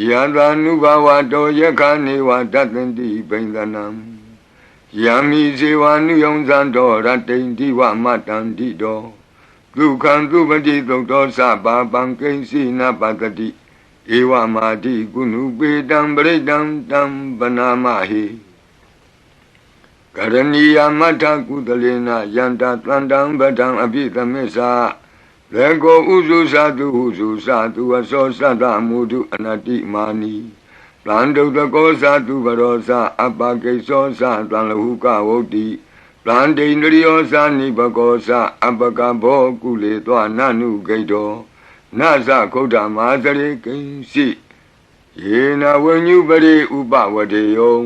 ယတာနုဘဝတောယခနေဝတတ္တန္တိဘိန္ဒနံယံမိဇေဝနုယုံဇံတော်ရတိန်တိဝမတံတိတော်ဒုက္ခံသူပတိသုတ်တော်စပါပံကိဉ္စီနပတတိဧဝမာတိကုဏုပေတံပရိတံတံပနာမဟိကရဏီယမထကုသလေနယန္တတန္တံဗဒံအပိသမစ္စာ လေကိုဥစုသတုဟုစုသတုအစောသတ္တမုဒုအနတိမာနီတန်တုတကောသတုဘရောသအပကိသောသတံလဟုကဝုတ်တိတန်တိန္ဒရိယောသနိဘကောသအပကဘောကုလေသောနနုဂိတောနသခုဒ္ဓမာသရေကိဉ္စီယေနဝဉ္ညုပရိဥပဝတေယော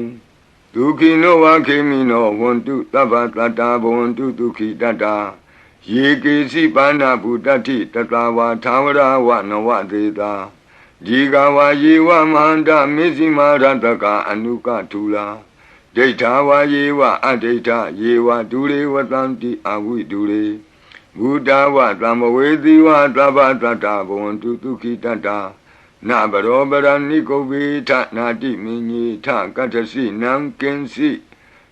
ဒုက္ခိနောဝခေမိနောဝန္တုတဗ္ဗတတ္တာဘဝန္တုဒုက္ခိတတ္တာ ယေကေစီပါဏဗုတ္တိတတဝါသာဝရဝနဝသေတာဒီကဝါယေဝမန္တမေဇိမာရတကအနုကထူလာဒိဋ္ဌာဝါယေဝအဒိဋ္ဌယေဝဒူရေဝတံတိအဝိဒူရေဘုဒ္ဓဝသံမဝေတိဝသဗ္ဗတတ္တဘဝန္တုဒုက္ခိတတ္တာနဘရောပရဏိကုဗေထနာတိမင်းကြီးထကတ္ထစီနံကင်စီ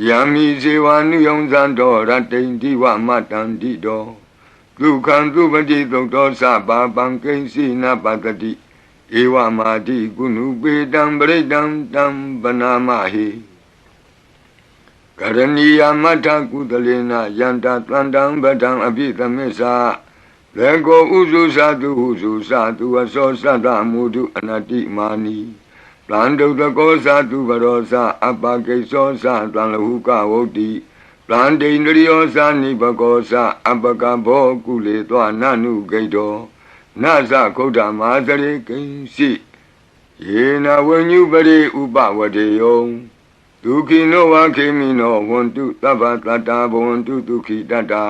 ယံမိဇေဝနုယုံဇံတော်ရတိန်တိဝမတံတိတော်ဒုက္ခံသူပတိသုတ်တော်စပါပံကိဉ္စီနပတတိဧဝမာတိကုဏုပေတံပရိတံတံပနာမဟိကရဏီယမထကုသလေနယန္တတန္တံဗဒံအပိသမစ္စာလေကိုဥစုသတုဟုစုသတုအစောသတ္တမုဒုအနတိမာနီ တန်တုတကောသတုဘရောသအပကိသောသတံလဟုကဝုတ်တိတန်တိန္ဒရိယောသနိဘကောသအပကဘောကုလေသောနနုဂိတောနသခုဒ္ဓမာသရေကိဉ္စီယေနဝဉ္ညုပရိဥပဝတေယောဒုက္ခိနောဝခေမိနောဝန္တုတဗ္ဗတတ္တာဘဝန္တုဒုက္ခိတတ္တာ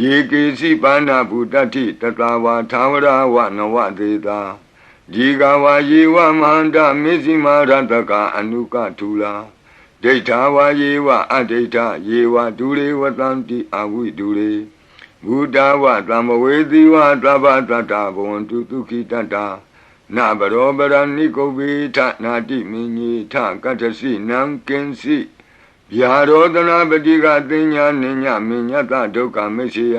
ယေကေစီပါဏဗုတ္တိတတဝါသာဝရဝနဝသေတာ ဒီကဝါယေဝမန္တမေဇိမာရတကအနုကထူလာဒိဋ္ဌာဝါယေဝအဒိဋ္ဌယေဝဒူရေဝတံတိအဝိဒူရေဘုဒ္ဓဝသံမဝေတိဝသဗ္ဗတတ္တဘဝန္တုဒုက္ခိတတ္တာနဘရောပရဏိကုဗေထနာတိမင်းကြီးထကတ္ထစီနံကင်စီဗျာရောဒနာပတိကသိညာနိညာမညတဒုက္ခမရှိယ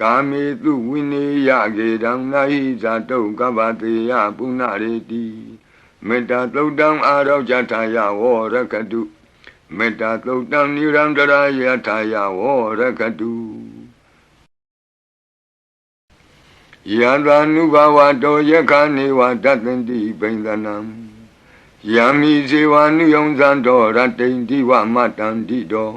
ကာမေတုဝိနေယကေတံနာဟိဇာတုကဗ္ဗတေယပုဏ္ဏရေတိမေတ္တာသုတ်တံအာရောဇထာယဝရကတုမေတ္တာသုတ်တံနိရန္တရာယထာယဝရကတုယန္တာနုဘဝတောယခနေဝတတ္တန္တိဘိန္ဒနံယံမိဇေဝနုယုံဇံတော်ရတိန်တိဝမတံတိတော်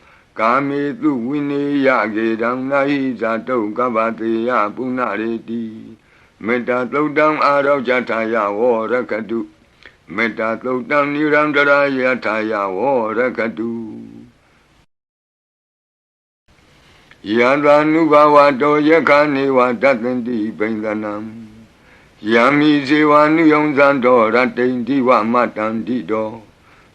ကာမေတုဝိနေယကေတံနာဟိဇာတုကဗ္ဗတေယပုဏ္ဏရေတိမေတ္တာသုတ်တံအာရောဇထာယဝရကတုမေတ္တာသုတ်တံနိရန္တရာယထာယဝရကတုယံသာနုဘဝတောယခနေဝတတ္တန္တိဘိန္ဒနံယံမိဇေဝနုယုံဇံတော်ရတိန်ဒီဝမတံတိတော်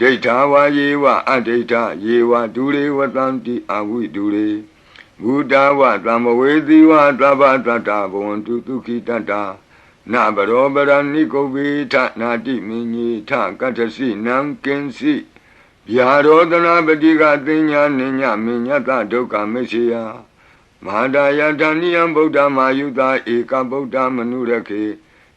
ဒိဋ္ဌာဝါယေဝအဒိဋ္ဌယေဝဒူရေဝတံတိအဝိဒူရေဘုဒ္ဓဝသံမဝေသီဝသဗ္ဗတတ္တဘဝန္တုဒုခိတတ္တာနဘရောပရဏိကုဗ္ဗေထနာတိမင်းကြီးထကတ္ထစီနံကင်စီဗျာရောဒနာပတိကသင်ညာနိညာမညတဒုက္ခမရှိယမဟာဒယတဏိယံဗုဒ္ဓမာယုတာဧကဗုဒ္ဓမနုရခေ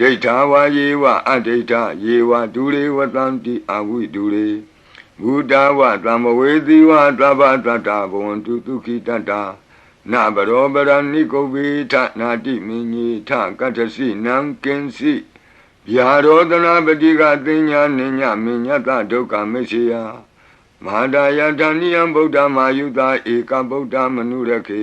ဒိဋ္ဌာဝါယေဝအဒိဋ္ဌယေဝဒူရေဝတံတိအဝိဒူရေဘုဒ္ဓဝသမ္မဝေသီဝသဗ္ဗတတ္တဘဝန္တုဒုခိတတ္တာနာဘရောပရဏိကုဗေထနာတိမင်းကြီးထကတ္ထစီနံကင်စီဗျာရောဒနာပတိကသိညာနိညာမညတဒုက္ခမရှိယမဟာဒယတဏိယံဗုဒ္ဓမာယုတာဧကဗုဒ္ဓမနုရခေ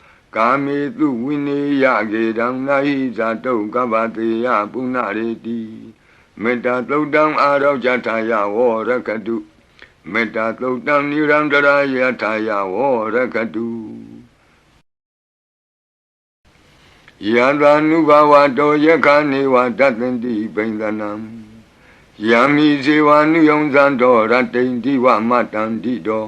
ကာမေတုဝိနေယကေတံနာဟိဇာတုကပ္ပတေယပုဏ္ဏရေတိမေတ္တာသုတ်တံအာရောဇထာယဝရကတုမေတ္တာသုတ်တံနိရန္တရာယထာယဝရကတုယန္တာနုဘဝတောယခာနေဝတတ္တန္တိဘိန္ဒနံယံမိဇေဝနုယုံဇံတော်ရတိန်တိဝမတန္တိတော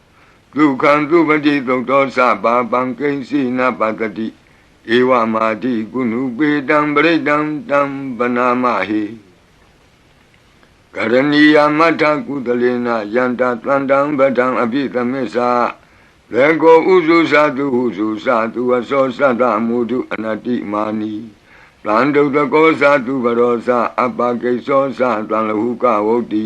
ဒုက္ခံသူပတိသုတ်တော်သဘာပံကိဉ္စီနပတတိဧဧဝမာတိကုဏုပေတံပရိတံတံပနာမဟိကရဏီယမထကုသလေနယန္တတန္တံဗဒံအပိသမစ္စာလေကိုဥစုသတုဟုစုသတုအစောသတ္တမုဒုအနတိမာနီတန္တုတကောသတုဘရောသအပကိသောသတံလဟုကဝုတ်တိ